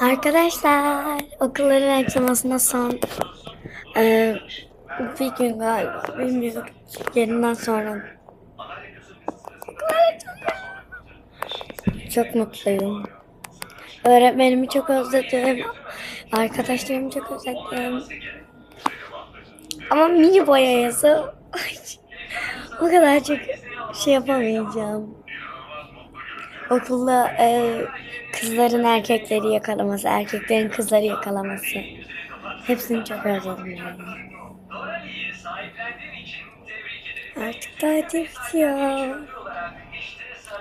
Arkadaşlar okulların açılmasına son e, bir gün galiba bilmiyorum yerinden sonra çok mutluyum. Öğretmenimi çok özledim. Arkadaşlarımı çok özledim. Ama mini boyayası o kadar çok şey yapamayacağım. Okulda e, kızların erkekleri yakalaması, erkeklerin kızları yakalaması. Hepsini çok özledim yani. Artık tatil bitiyor.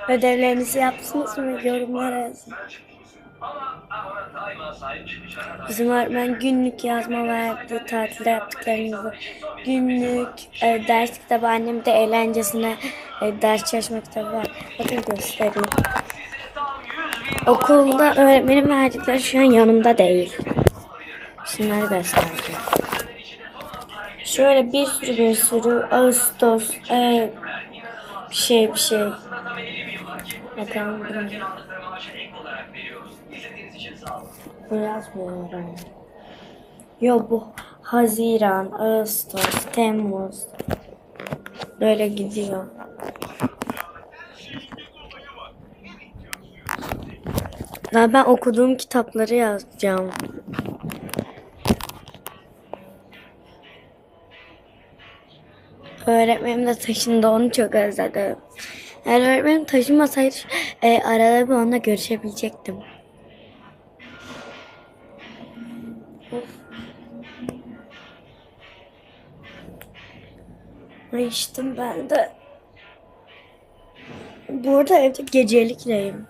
Ödevlerinizi yaptınız mı? Yorumlara yazın. Bizim öğretmen günlük yazma verdi, tatilde yaptıklarımızı. Günlük e, ders kitabı, annem de eğlencesine e, ders çalışma kitabı var. Bakın göstereyim. Okulda öğretmenim verdikleri şu an yanımda değil. Şunları göstereceğim. Şöyle bir sürü bir sürü Ağustos e, bir şey bir şey. Bakalım. Bu yazmıyorum. Yo bu Haziran, Ağustos, Temmuz. Böyle gidiyor. Ve ben okuduğum kitapları yazacağım. Öğretmenim de taşındı onu çok özledim. Eğer öğretmenim taşınmasaydı e, arada bir onunla görüşebilecektim. Ay içtim ben de. Bu arada evde gecelikleyim.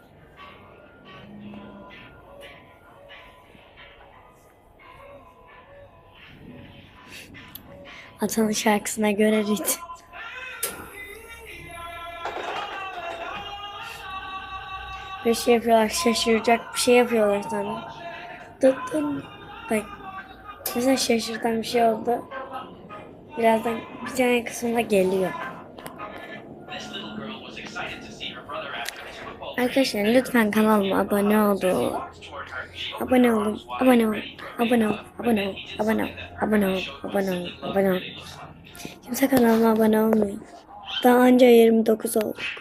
Atanın şarkısına göre rit. Bir şey yapıyorlar, şaşıracak bir şey yapıyorlar sana. Dın. Bak. Mesela şaşırtan bir şey oldu. Birazdan bir tane kısmında geliyor. Arkadaşlar lütfen kanalıma abone olun. Abone olun, abone olun, abone olun, abone olun, abone olun, abone olun, abone olun, abone olun. Kimse kanalıma abone olmuyor. Daha anca 29 olduk.